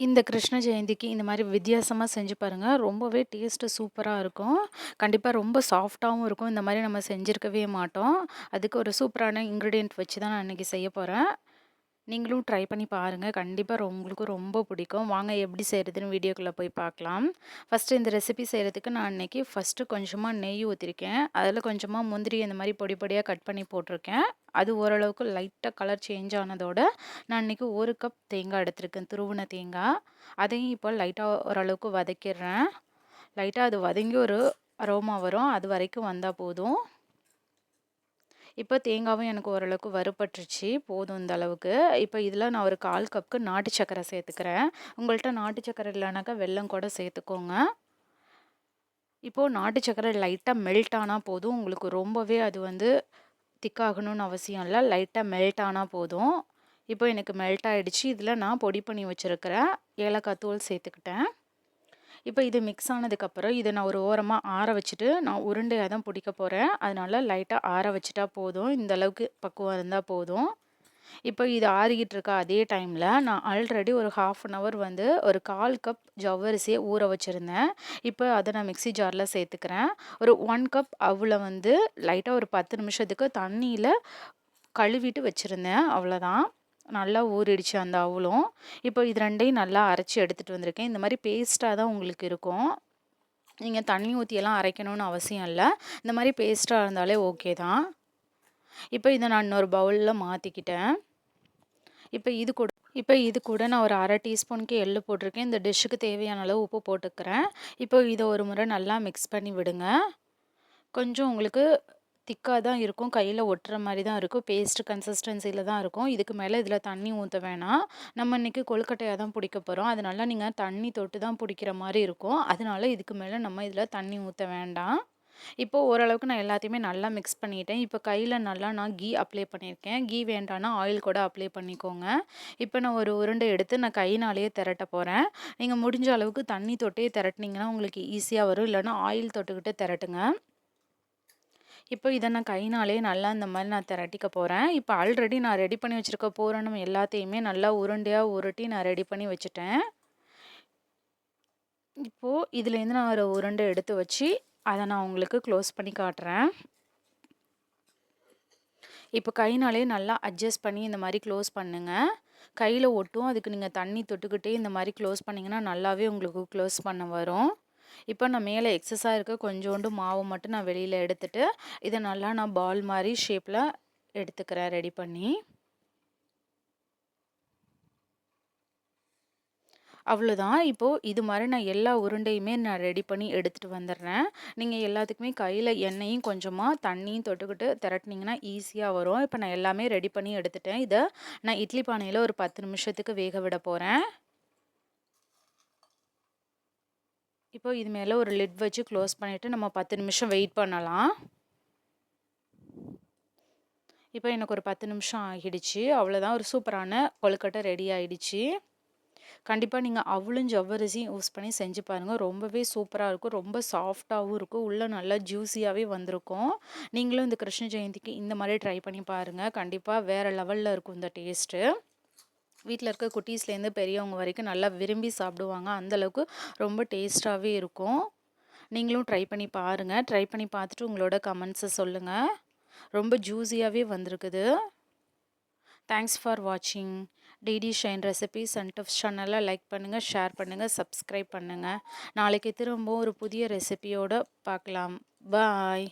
இந்த கிருஷ்ண ஜெயந்திக்கு இந்த மாதிரி வித்தியாசமாக செஞ்சு பாருங்கள் ரொம்பவே டேஸ்ட்டு சூப்பராக இருக்கும். கண்டிப்பாக ரொம்ப சாஃப்டாகவும் இருக்கும். இந்த மாதிரி நம்ம செஞ்சுருக்கவே மாட்டோம். அதுக்கு ஒரு சூப்பரான இன்க்ரீடியண்ட் வச்சு தான் நான் இன்றைக்கி செய்ய போகிறேன் நீங்களும் ட்ரை பண்ணி பாருங்கள் கண்டிப்பாக உங்களுக்கு ரொம்ப பிடிக்கும். வாங்க எப்படி செய்கிறதுன்னு வீடியோக்குள்ளே போய் பார்க்கலாம். ஃபஸ்ட்டு இந்த ரெசிபி செய்கிறதுக்கு நான் இன்றைக்கி ஃபஸ்ட்டு கொஞ்சமாக நெய் ஊற்றிருக்கேன் அதில் கொஞ்சமாக முந்திரி இந்த மாதிரி பொடி பொடியாக கட் பண்ணி போட்டிருக்கேன். அது ஓரளவுக்கு லைட்டாக கலர் சேஞ்ச் ஆனதோட நான் இன்றைக்கி ஒரு கப் தேங்காய் எடுத்திருக்கேன் துருவின தேங்காய். அதையும் இப்போ லைட்டாக ஓரளவுக்கு வதக்கிடுறேன். லைட்டாக அது வதங்கி ஒரு அரோமா வரும். அது வரைக்கும் வந்தால் போதும். இப்போ தேங்காவும் எனக்கு ஓரளவுக்கு வறுபட்டுருச்சு. போதும் இந்த அளவுக்கு. இப்போ இதில் நான் ஒரு கால் கப்புக்கு நாட்டு சக்கரை சேர்த்துக்கிறேன். உங்கள்கிட்ட நாட்டு சக்கரை இல்லைனாக்கா வெல்லம் கூட சேர்த்துக்கோங்க. இப்போது நாட்டு சக்கரை லைட்டாக மெல்ட் ஆனால் போதும். உங்களுக்கு ரொம்பவே அது வந்து திக்காகணும்னு அவசியம் இல்லை. லைட்டாக மெல்ட் ஆனால் போதும். இப்போ எனக்கு மெல்ட் ஆகிடுச்சு இதில் நான் பொடி பண்ணி வச்சுருக்கிறேன் ஏலக்காய் தூள் சேர்த்துக்கிட்டேன். இப்போ இது மிக்ஸ் ஆனதுக்கப்புறம் இதை நான் ஒரு ஓரமாக ஆற வச்சுட்டு நான் உருண்டையாக தான் பிடிக்க போகிறேன் அதனால் லைட்டாக ஆற வச்சுட்டா போதும். இந்த அளவுக்கு பக்குவம் இருந்தால் போதும். இப்போ இது ஆறிக்கிட்டு இருக்க அதே டைமில் நான் ஆல்ரெடி ஒரு ஹாஃப் அன் ஹவர் வந்து ஒரு கால் கப் ஜவ்வரிசியை ஊற வச்சுருந்தேன். இப்போ அதை நான் மிக்சி ஜாரில் சேர்த்துக்கிறேன். ஒரு ஒன் கப் அவ்வளோ வந்து லைட்டாக ஒரு பத்து நிமிஷத்துக்கு தண்ணியில் கழுவிட்டு வச்சுருந்தேன். அவ்வளோதான் நல்லா ஊறிடுச்சு அந்த அவுளும். இப்போ இது ரெண்டையும் நல்லா அரைச்சி எடுத்துகிட்டு வந்திருக்கேன். இந்த மாதிரி பேஸ்ட்டாக தான் உங்களுக்கு இருக்கும். நீங்கள் தண்ணி ஊற்றியெல்லாம் அரைக்கணும்னு அவசியம் இல்லை. இந்த மாதிரி பேஸ்ட்டாக இருந்தாலே ஓகே தான். இப்போ இதை நான் இன்னொரு பவுலில் மாற்றிக்கிட்டேன் இப்போ இது கூட இப்போ இது கூட நான் ஒரு அரை டீஸ்பூனுக்கு எள்ளு போட்டிருக்கேன். இந்த டிஷ்ஷுக்கு தேவையான அளவு உப்பு போட்டுக்கிறேன். இப்போ இதை ஒரு முறை நல்லா மிக்ஸ் பண்ணி விடுங்க. கொஞ்சம் உங்களுக்கு திக்காக தான் இருக்கும். கையில் ஒட்டுற மாதிரி தான் இருக்கும். பேஸ்ட் கன்சிஸ்டன்சியில் தான் இருக்கும். இதுக்கு மேலே இதில் தண்ணி ஊற்ற வேணாம். நம்ம இன்றைக்கி கொழுக்கட்டையாக தான் பிடிக்க போகிறோம் அதனால நீங்கள் தண்ணி தொட்டு தான் பிடிக்கிற மாதிரி இருக்கும். அதனால இதுக்கு மேலே நம்ம இதில் தண்ணி ஊற்ற வேண்டாம். இப்போது ஓரளவுக்கு நான் எல்லாத்தையுமே நல்லா மிக்ஸ் பண்ணிட்டேன். இப்போ கையில் நல்லா நான் கீ அப்ளை பண்ணியிருக்கேன். கீ வேண்டான்னா ஆயில் கூட அப்ளை பண்ணிக்கோங்க. இப்போ நான் ஒரு உருண்டை எடுத்து நான் கையினாலேயே திரட்ட போகிறேன் நீங்கள் முடிஞ்ச அளவுக்கு தண்ணி தொட்டே திரட்டினீங்கன்னா உங்களுக்கு ஈஸியாக வரும். இல்லைன்னா ஆயில் தொட்டுக்கிட்டு திரட்டுங்க. இப்போ இதை நான் கைனாலே நல்லா இந்த மாதிரி நான் திரட்டிக்க போகிறேன் இப்போ ஆல்ரெடி நான் ரெடி பண்ணி வச்சுருக்க பூரணம் எல்லாத்தையுமே நல்லா உருண்டையாக உருட்டி நான் ரெடி பண்ணி வச்சுட்டேன். இப்போது இதுலேருந்து நான் ஒரு உருண்டை எடுத்து வச்சு அதை நான் உங்களுக்கு க்ளோஸ் பண்ணி காட்டுறேன். இப்போ கைனாலே நல்லா அட்ஜஸ்ட் பண்ணி இந்த மாதிரி க்ளோஸ் பண்ணுங்கள் கையில் ஒட்டும் அதுக்கு நீங்கள் தண்ணி தொட்டுக்கிட்டே இந்த மாதிரி க்ளோஸ் பண்ணிங்கன்னா நல்லாவே உங்களுக்கு க்ளோஸ் பண்ண வரும். இப்போ நான் மேலே எக்ஸஸாக இருக்க கொஞ்சோண்டு மாவு மட்டும் நான் வெளியில் எடுத்துகிட்டு இதை நல்லா நான் பால் மாதிரி ஷேப்பில் எடுத்துக்கிறேன் ரெடி பண்ணி. அவ்வளோதான். இப்போது இது மாதிரி நான் எல்லா உருண்டையுமே நான் ரெடி பண்ணி எடுத்துகிட்டு வந்துடுறேன். நீங்கள் எல்லாத்துக்குமே கையில் எண்ணெயும் கொஞ்சமாக தண்ணியும் தொட்டுக்கிட்டு திரட்டினீங்கன்னா ஈஸியாக வரும். இப்போ நான் எல்லாமே ரெடி பண்ணி எடுத்துட்டேன். இதை நான் இட்லி பானையில் ஒரு பத்து நிமிஷத்துக்கு வேக விட போகிறேன் இப்போ இது மேலே ஒரு லிட் வச்சு க்ளோஸ் பண்ணிவிட்டு நம்ம பத்து நிமிஷம் வெயிட் பண்ணலாம். இப்போ எனக்கு ஒரு பத்து நிமிஷம் ஆகிடுச்சு. அவ்வளோதான் ஒரு சூப்பரான கொழுக்கட்டை ரெடி ஆகிடுச்சு கண்டிப்பாக நீங்கள் அவ்வளோ ஜவ்வரிசியும் யூஸ் பண்ணி செஞ்சு பாருங்கள் ரொம்பவே சூப்பராக இருக்கும். ரொம்ப சாஃப்டாகவும் இருக்கும். உள்ளே நல்லா ஜூஸியாகவே வந்திருக்கும். நீங்களும் இந்த கிருஷ்ண ஜெயந்திக்கு இந்த மாதிரி ட்ரை பண்ணி பாருங்கள் கண்டிப்பாக வேறு லெவலில் இருக்கும் இந்த டேஸ்ட்டு வீட்டில் இருக்க குட்டீஸ்லேருந்து பெரியவங்க வரைக்கும் நல்லா விரும்பி சாப்பிடுவாங்க. அந்தளவுக்கு ரொம்ப டேஸ்ட்டாகவே இருக்கும். நீங்களும் ட்ரை பண்ணி பாருங்கள் ட்ரை பண்ணி பார்த்துட்டு உங்களோட கமெண்ட்ஸை சொல்லுங்கள் ரொம்ப ஜூஸியாகவே வந்திருக்குது. தேங்க்ஸ் ஃபார் வாட்சிங் DD shine recipes and tips சேனலை லைக் பண்ணுங்கள் ஷேர் பண்ணுங்கள் சப்ஸ்கிரைப் பண்ணுங்கள் நாளைக்கு திரும்பவும் ஒரு புதிய ரெசிபியோடு பார்க்கலாம். பாய்